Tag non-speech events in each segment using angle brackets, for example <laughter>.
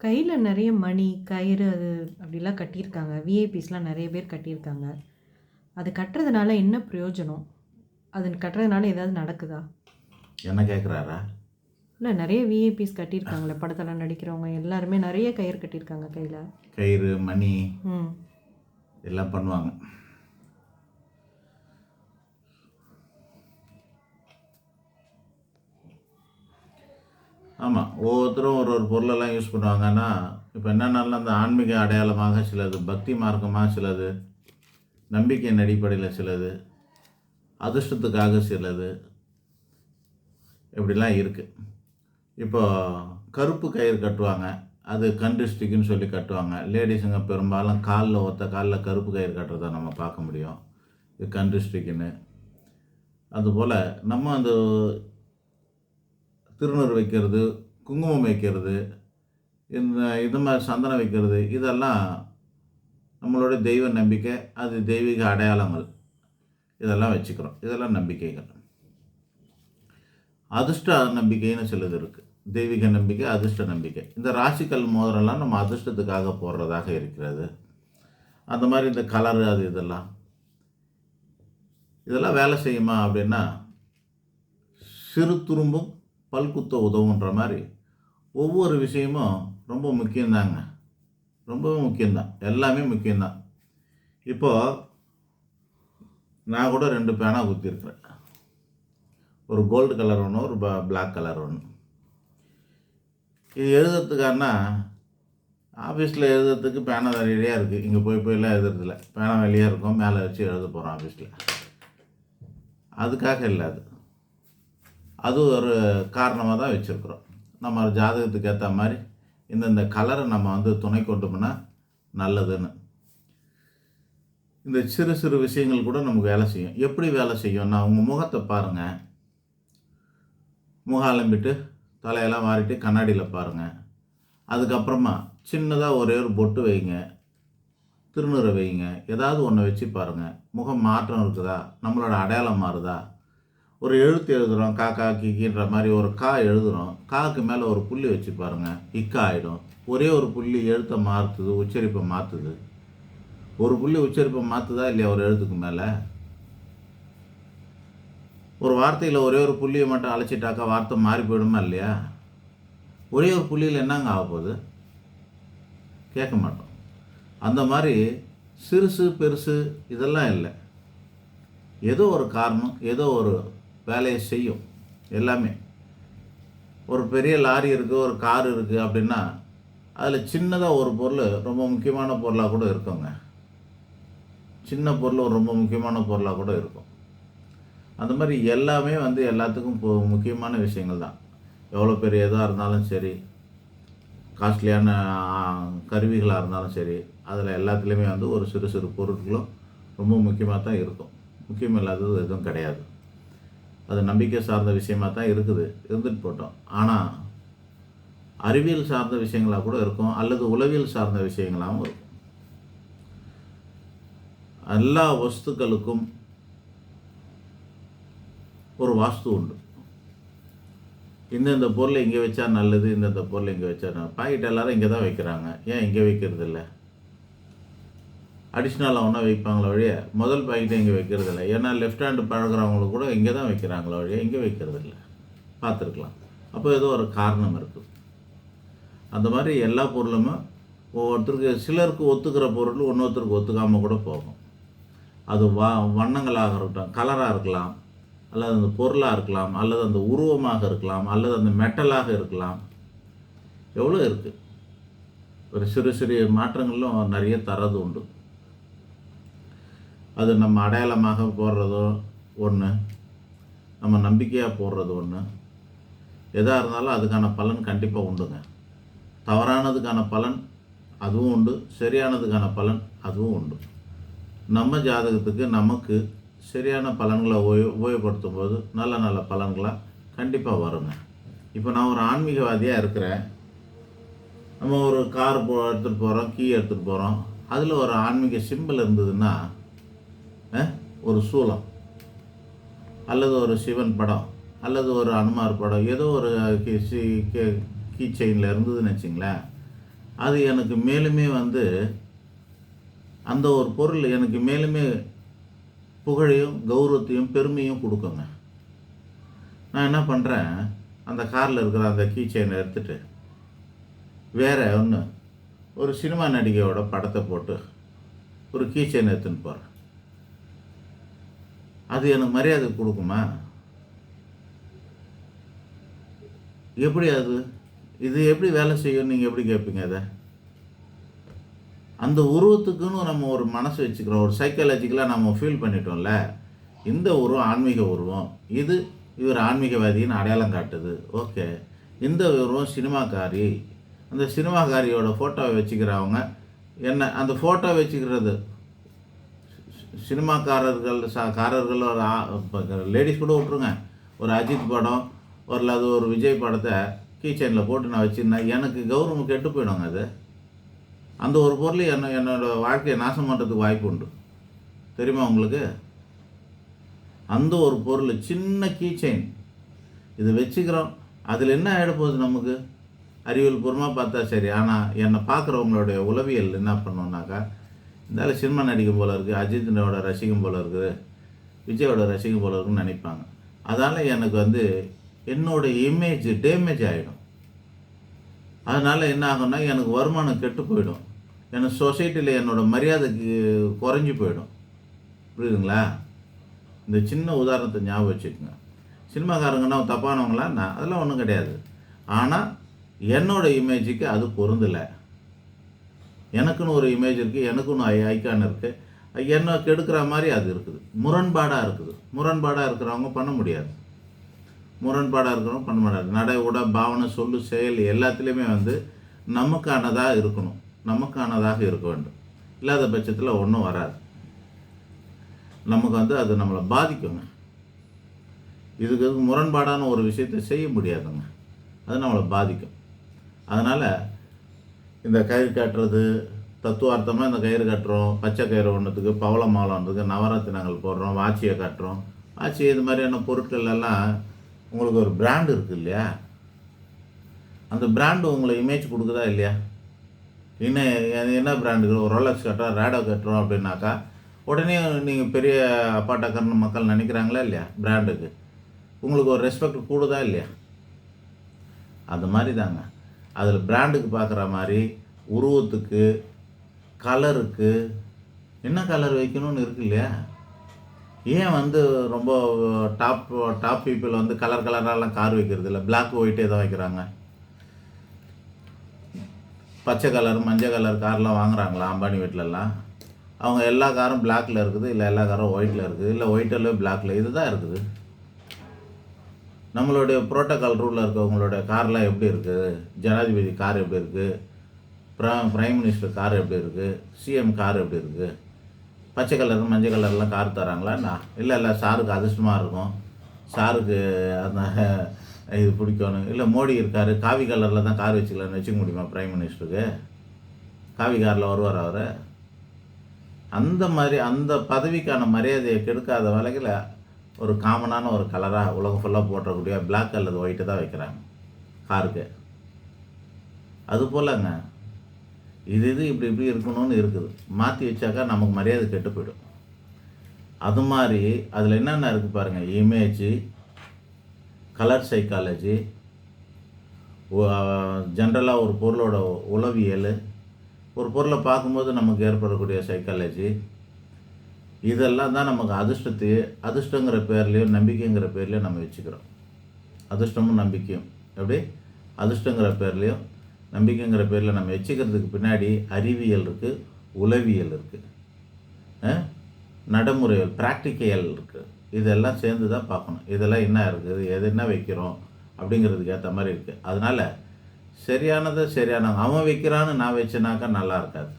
கையில நெறைய மணி, கயிறு அது அப்படிலாம் கட்டியிருக்காங்க. விஐபிஸ்லாம் நெறைய பேர் கட்டியிருக்காங்க. அது கட்டுறதுனால என்ன பிரயோஜனம்? அது கட்டுறதுனால ஏதாவது நடக்குதா? என்ன கேட்குறாரா? இல்ல நெறைய விஐபிஸ் கட்டியிருக்காங்கல்ல. படத்துல நடிக்கிறவங்க எல்லாருமே நெறைய கயிறு கட்டியிருக்காங்க கையில. கயிறு, மணி ம். எல்லாம் பண்ணுவாங்க. ஆமாம் ஒவ்வொருத்தரும் ஒரு ஒரு பொருளெல்லாம் யூஸ் பண்ணுவாங்கன்னா, இப்போ என்னென்னாலும் அந்த ஆன்மீக அடையாளமாக சிலது, பக்தி மார்க்கமாக சிலது, நம்பிக்கையின் அடிப்படையில் சிலது, அதிர்ஷ்டத்துக்காக சிலது, இப்படிலாம் இருக்குது இப்போ கருப்பு கயிறு கட்டுவாங்க. அது கண் சொல்லி கட்டுவாங்க. லேடீஸுங்க பெரும்பாலும் காலில் ஒத்த கால்ல கருப்பு கயிறு கட்டுறதை நம்ம பார்க்க முடியும். இது கண் அதுபோல் நம்ம அந்த திருநூறு வைக்கிறது, குங்குமம் வைக்கிறது, இந்த இது மாதிரி சந்தனம் வைக்கிறது, இதெல்லாம் நம்மளுடைய தெய்வ நம்பிக்கை. அது தெய்வீக அடையாளங்கள். இதெல்லாம் வச்சுக்கிறோம். இதெல்லாம் நம்பிக்கைகள். அதிர்ஷ்ட நம்பிக்கைன்னு சிலது இருக்குது தெய்வீக நம்பிக்கை, அதிர்ஷ்ட நம்பிக்கை. இந்த ராசிக்கல் மோதிரம்லாம் நம்ம அதிர்ஷ்டத்துக்காக போடுறதாக இருக்கிறது. அந்த மாதிரி இந்த கலரு அது இதெல்லாம். இதெல்லாம் வேலை செய்யுமா அப்படின்னா, சிறு துரும்பும் பல் குத்த உதவுன்ற மாதிரி ஒவ்வொரு விஷயமும் ரொம்ப முக்கியம்தாங்க ரொம்பவே ரொம்பவும் எல்லாமே முக்கியம்தான் இப்போது நான் கூட ரெண்டு பேனா குத்திருக்கிறேன். ஒரு கோல்டு கலர் ஒன்று ஒரு ப பிளாக் கலர் ஒன்று இது எழுதுறதுக்கானா, ஆஃபீஸில் எழுதுறதுக்கு பேனா ரெடியா இருக்குது இங்கே போய் போயெல்லாம் எழுதுறதில்ல. பேனா வெளிய இருக்கும். மேலே வச்சு எழுத போகிறோம் ஆஃபீஸில் அதுக்காக இல்லை அது. அது ஒரு காரணமாக தான் வச்சுருக்குறோம் நம்ம ஜாதகத்துக்கு ஏற்ற மாதிரி இந்தந்த கலரை நம்ம வந்து துணை கொண்டோம்னா நல்லதுன்னு. இந்த சிறு சிறு விஷயங்கள் கூட நமக்கு வேலை செய்யும். எப்படி வேலை செய்யும்னா, உங்கள் முகத்தை பாருங்கள் முகம் அலம்பிட்டு, தலையெல்லாம் மாறிட்டு கண்ணாடியில் பாருங்கள் அதுக்கப்புறமா சின்னதாக ஒரே ஒரு பொட்டு வைங்க. திருநூறை வைங்க. ஏதாவது ஒன்று வச்சு பாருங்க. முகம் மாற்றம் இருக்குதா? நம்மளோட அடையாளம் மாறுதா? ஒரு எழுத்து எழுதுகிறோம் கா கா, கிக்கின்ற மாதிரி ஒரு கா எழுதுகிறோம் காக்கு மேலே ஒரு புள்ளி வச்சு பாருங்க. இக்கா ஆகிடும் ஒரே ஒரு புள்ளி எழுத்தை மாற்றுது உச்சரிப்பை மாற்றுது ஒரு புள்ளி உச்சரிப்பை மாற்றுதா இல்லையா ஒரு எழுத்துக்கு மேலே ஒரு வார்த்தையில் ஒரே ஒரு புள்ளியை மட்டும் அழைச்சிட்டாக்கா வார்த்தை மாறி போயிடுமா இல்லையா? ஒரே ஒரு புள்ளியில் என்னங்க ஆகப்போகுது? கேட்க மாட்டோம். அந்த மாதிரி சிறுசு, பெருசு இதெல்லாம் இல்லை ஏதோ ஒரு காரணம், ஏதோ ஒரு வேலையை செய்யும். எல்லாமே. ஒரு பெரிய லாரி இருக்குது ஒரு கார் இருக்குது அப்படின்னா, அதில் சின்னதாக ஒரு பொருள் ரொம்ப முக்கியமான பொருளாக கூட இருக்குங்க. சின்ன பொருள் ரொம்ப முக்கியமான பொருளாக கூட இருக்கும். அந்த மாதிரி எல்லாமே வந்து எல்லாத்துக்கும் இப்போ முக்கியமான விஷயங்கள் தான். எவ்வளோ பெரிய இதாக இருந்தாலும் சரி, காஸ்ட்லியான கருவிகளாக இருந்தாலும் சரி, அதில் எல்லாத்துலேயுமே வந்து ஒரு சிறு சிறு பொருட்களும் ரொம்ப முக்கியமாக தான் இருக்கும். முக்கியம் இல்லாதது எதுவும் கிடையாது. அது நம்பிக்கை சார்ந்த விஷயமாக தான் இருக்குது. இருந்துட்டு போட்டோம் ஆனால் அறிவியல் சார்ந்த விஷயங்களாக கூட இருக்கும். அல்லது உளவியல் சார்ந்த விஷயங்களாவும் இருக்கும். எல்லா வஸ்துக்களுக்கும் ஒரு வாஸ்து உண்டு. இந்தந்த பொருளை இங்கே வச்சா நல்லது, இந்தந்த பொருளை இங்கே வச்சா பாக்கெட் எல்லாரும் இங்கே தான் வைக்கிறாங்க. ஏன் இங்கே வைக்கிறது இல்லை அடிஷ்னலாக ஒன்றா வைப்பாங்களே வழிய முதல் பாக்கெட்டை இங்கே வைக்கிறது வைக்கிறதில்ல. ஏன்னா லெஃப்ட் ஹேண்ட் பழகிறவங்களுக்கு கூட இங்கே தான் வைக்கிறாங்களே இங்கே வைக்கிறது வைக்கிறதில்ல. பார்த்துருக்கலாம். அப்போ ஏதோ ஒரு காரணம் இருக்குது அந்த மாதிரி எல்லா பொருளுமே ஒவ்வொருத்தருக்கு சிலருக்கு ஒத்துக்கிற பொருள் இன்னொருத்தருக்கு ஒத்துக்காமல் கூட போகும். அது வ வண்ணங்களாக இருக்கட்டும், கலராக இருக்கலாம், அல்லது அந்த பொருளாக இருக்கலாம், அல்லது அந்த உருவமாக இருக்கலாம், அல்லது அந்த மெட்டலாக இருக்கலாம். எவ்வளோ இருக்குது ஒரு சிறு சிறு மாற்றங்களும் நிறைய தரது உண்டு. அது நம்ம அடையாளமாக போடுறதோ ஒன்று நம்ம நம்பிக்கையாக போடுறது ஒன்று எதாக இருந்தாலும் அதுக்கான பலன் கண்டிப்பாக உண்டுங்க. தவறானதுக்கான பலன் அதுவும் உண்டு. சரியானதுக்கான பலன் அதுவும் உண்டு. நம்ம ஜாதகத்துக்கு நமக்கு சரியான பலன்களை உபயோ உபயோகப்படுத்தும் போது நல்ல நல்ல பலன்களாக கண்டிப்பாக வருங்க. இப்போ நான் ஒரு ஆன்மீகவாதியாக இருக்கிறேன். நம்ம ஒரு கார் போ எடுத்துகிட்டு போகிறோம் கீ எடுத்துகிட்டு போகிறோம் அதில் ஒரு ஆன்மீக சிம்பிள் இருந்ததுன்னா, ஒரு சூலம். அல்லது ஒரு சிவன் படம், அல்லது ஒரு அனுமார் படம், ஏதோ ஒரு கி சி கீ செயின்ல இருந்ததுன்னு வச்சுங்களேன், அது எனக்கு மேலுமே வந்து அந்த ஒரு பொருள் எனக்கு மேலுமே புகழையும் கௌரவத்தையும் பெருமையும் கொடுக்குங்க. நான் என்ன பண்ணுறேன் அந்த காரில் இருக்கிற அந்த கீ செயினை வேறு ஒன்று ஒரு சினிமா நடிகையோட படத்தை போட்டு ஒரு கீ செயின் எடுத்துன்னு போகிறேன் அது எனக்கு மரியாதை கொடுக்குமா? எப்படி அது? இது எப்படி வேலை செய்யும் நீங்கள் எப்படி கேட்பீங்க அதை? அந்த உருவத்துக்குன்னு நம்ம ஒரு மனசு வச்சுக்கிறோம் ஒரு சைக்காலஜிக்கலாக நம்ம ஃபீல் பண்ணிட்டோம்ல இந்த உருவம் ஆன்மீக உருவம் இது இவர் ஆன்மீகவாதின்னு அடையாளம் காட்டுது. ஓகே. இந்த உருவம் சினிமாக்காரி அந்த சினிமாக்காரியோட ஃபோட்டோவை வச்சுக்கிறவங்க என்ன அந்த ஃபோட்டோ வச்சுக்கிறது சினிமாக்காரர்கள் சா காரர்கள் ஒரு லேடிஸ் கூட விட்ருங்க ஒரு அஜித் படம் ஒரு அது ஒரு விஜய் படத்தை கீச்சனில் போட்டு நான் வச்சுருந்தேன். எனக்கு கௌரவம் கெட்டு போயிடுங்க அது. அந்த ஒரு பொருள் என்ன என்னோட வாழ்க்கையை நாசம் பண்ணுறதுக்கு வாய்ப்பு உண்டு. தெரியுமா உங்களுக்கு? அந்த ஒரு பொருள் சின்ன கீச்செயின் இதை இது வச்சுக்கிறோம். அதில் என்ன ஆகிட போகுது நமக்கு? அறிவியல் பூர்வமாக பார்த்தா சரி. ஆனால் என்னை பார்க்குறவங்களுடைய உளவியல் என்ன பண்ணோன்னாக்கா இந்த சினிமா நடிக்கும் போல இருக்குது அஜித்தினோட ரசிகம் போல இருக்குது விஜயோட ரசிகம் போல இருக்குன்னு நினைப்பாங்க. அதனால் எனக்கு வந்து என்னோட இமேஜ் டேமேஜ் ஆகிடும் அதனால் என்ன ஆகும்னா எனக்கு வருமானம் கெட்டு போயிடும். எனக்கு சொசைட்டியில் என்னோட மரியாதைக்கு குறைஞ்சி போயிடும். புரியுதுங்களா? இந்த சின்ன உதாரணத்தை ஞாபகம் வச்சுக்கோங்க. சினிமாக்காரங்கன்னா தப்பானவங்களா? நான் அதெல்லாம் ஒன்றும் கிடையாது. ஆனால் என்னோடய இமேஜுக்கு அது பொருந்தலை. எனக்குன்னு ஒரு இமேஜ் இருக்குது எனக்குன்னு ஐ ஐக்கான் இருக்குது என்ன கெடுக்கிற மாதிரி அது இருக்குது. முரண்பாடாக இருக்குது. முரண்பாடாக இருக்கிறவங்க பண்ண முடியாது. முரண்பாடாக இருக்கிறவங்க பண்ண முடியாது. நடை உட பாவனை சொல்லு செயல் எல்லாத்துலேயுமே வந்து நமக்கானதாக இருக்கணும். நமக்கானதாக இருக்க வேண்டும். இல்லாத பட்சத்தில் ஒன்றும் வராது. நமக்கு வந்து அது நம்மளை பாதிக்குங்க. இதுக்கு இதுக்கு முரண்பாடான ஒரு விஷயத்தை செய்ய முடியாதுங்க. அது நம்மளை பாதிக்கும். அதனால் இந்த கயிறு கட்டுறது தத்துவார்த்தமாக இந்த கயிறு கட்டுறோம் பச்சை கயிறு ஒன்றுத்துக்கு பவள மாலை நவரத்தினங்கள் போடுறோம் வாட்சியை கட்டுறோம். வாட்சி இது மாதிரியான பொருட்கள் எல்லாம் உங்களுக்கு ஒரு பிராண்டு இருக்குது இல்லையா? அந்த பிராண்டு உங்களை இமேஜ் கொடுக்குதா இல்லையா? என்ன என்ன பிராண்டுக்கு ஒரு ரோலக்ஸ் கட்டுறோம் ரேடோ கட்டுறோம் அப்படின்னாக்கா உடனே நீங்கள் பெரிய அப்பாட்டக்கர்னு மக்கள் நினைக்கிறாங்களா இல்லையா? பிராண்டுக்கு உங்களுக்கு ஒரு ரெஸ்பெக்ட் கூடுதா இல்லையா? அந்த மாதிரி தாங்க. அதில் பிராண்டுக்கு பார்க்குற மாதிரி உருவத்துக்கு கலருக்கு என்ன கலர் வைக்கணும்னு இருக்கு இல்லையா? ஏன் வந்து ரொம்ப டாப் டாப் பீப்புள் வந்து கலர் கலராலாம் கார் வைக்கிறது இல்லை? பிளாக் ஒயிட்டே தான் வைக்கிறாங்க. பச்சை கலர் மஞ்சள் கலர் கார்லாம் வாங்குறாங்களா அம்பானி வீட்டிலலாம் அவங்க எல்லா காரும் பிளாக்கில் இருக்குது இல்லை எல்லா காரும் ஒயிட்டில் இருக்குது இல்லை ஒயிட்டில் பிளாக்ல இதுதான் இருக்குது. நம்மளுடைய புரோட்டோக்கால் ரூலில் இருக்கவங்களோட கார்லாம் எப்படி இருக்குது ஜனாதிபதி கார் எப்படி இருக்குது ப்ர- பிரைம் மினிஸ்டர் கார் எப்படி இருக்குது சிஎம் கார் எப்படி இருக்குது பச்சை கலர் மஞ்சள் கலர்லாம் கார் தராங்களாண்ணா இல்லை இல்லை சாருக்கு அதிர்ஷ்டமாக இருக்கும். சாருக்கு அந்த <laughs> இது பிடிக்கணும். இல்லை மோடி இருக்கார். காவி கலரில் தான் கார் வச்சுக்கலான்னு வச்சுக்க முடியுமா பிரைம் மினிஸ்டருக்கு காவி காரில் வருவார் அவர்? அந்த மாதிரி அந்த பதவிக்கான மரியாதையை கெடுக்காத வகையில் ஒரு காமனான ஒரு கலராக உலகம் ஃபுல்லாக போட்டக்கூடிய பிளாக் அல்லது ஒயிட்டு தான் வைக்கிறாங்க. காருக்கு. அது போலங்க. இது இது இப்படி இப்படி இருக்கணும்னு இருக்குது. மாற்றி வச்சாக்கா நமக்கு மரியாதை கெட்டு போயிடும். அது மாதிரி அதில் என்னென்ன இருக்குது பாருங்கள் இமேஜு கலர் சைக்காலஜி ஜென்ரலாக ஒரு பொருளோட உளவியல் ஒரு பொருளை பார்க்கும்போது நமக்கு ஏற்படக்கூடிய சைக்காலஜி இதெல்லாம் தான் நமக்கு அதிர்ஷ்டத்தையே அதிர்ஷ்டங்கிற பேர்லேயும் நம்பிக்கைங்கிற பேர்லேயும் நம்ம வச்சுக்கிறோம். அதிர்ஷ்டமும் நம்பிக்கையும். எப்படி அதிர்ஷ்டங்கிற பேர்லேயும் நம்பிக்கைங்கிற பேரில் நம்ம வச்சுக்கிறதுக்கு பின்னாடி அறிவியல் இருக்குது உளவியல் இருக்குது நடைமுறைகள் ப்ராக்டிக்கல் இருக்குது இதெல்லாம் சேர்ந்து தான் பார்க்கணும். இதெல்லாம் என்ன இருக்குது எது என்ன வைக்கிறோம்? அப்படிங்கிறதுக்கு ஏற்ற மாதிரி இருக்குது அதனால் சரியானதை சரியான அவன் வைக்கிறான்னு நான் வச்சேனாக்கா நல்லா இருக்காது.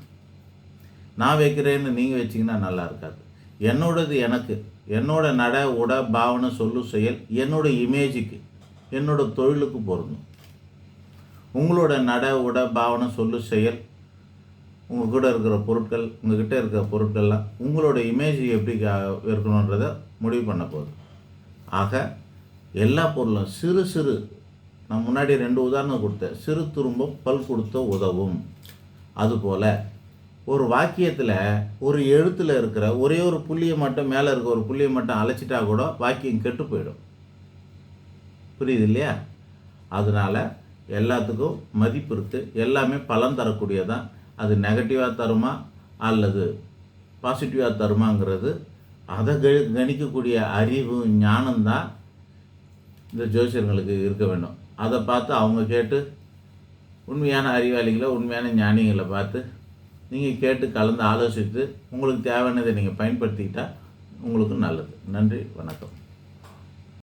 நான் வைக்கிறேன்னு நீங்கள் வச்சிங்கன்னா நல்லா இருக்காது. என்னோடது எனக்கு என்னோட நட உட பாவனை சொல்லு செயல் என்னோட இமேஜுக்கு என்னோட தொழிலுக்கு பொருந்தும். உங்களோட நட உட பாவனை சொல்லு செயல் உங்கள் கூட இருக்கிற பொருட்கள் உங்ககிட்ட இருக்கிற பொருட்கள்லாம் உங்களோட இமேஜ் எப்படி இருக்கணுன்றதை முடிவு பண்ண போகுது ஆக எல்லா பொருளும் சிறு சிறு நான் முன்னாடி ரெண்டு உதாரணம் கொடுத்தேன். சிறு துரும்பம் பல் கொடுத்த உதவும். அதுபோல் ஒரு வாக்கியத்தில் ஒரு எழுத்தில் இருக்கிற ஒரே ஒரு புள்ளியை மட்டும் மேலே இருக்க ஒரு புள்ளியை மட்டும் அழைச்சிட்டா கூட வாக்கியம் கெட்டு போயிடும். புரியுது இல்லையா? அதனால் எல்லாத்துக்கும் மதிப்பு இருக்குது எல்லாமே பலன் தரக்கூடியதான். அது நெகட்டிவாக தருமா அல்லது பாசிட்டிவாக தருமாங்கிறது அதை க கணிக்கக்கூடிய அறிவு ஞானம்தான் இந்த ஜோசியர்களுக்கு இருக்க வேண்டும். அதை பார்த்து அவங்க கேட்டு உண்மையான அறிவாளிகளை உண்மையான ஞானிகளை பார்த்து நீங்கள் கேட்டு கலந்து ஆலோசித்து உங்களுக்கு தேவையானதை நீங்கள் பயன்படுத்திக்கிட்டால் உங்களுக்கு நல்லது. நன்றி வணக்கம்.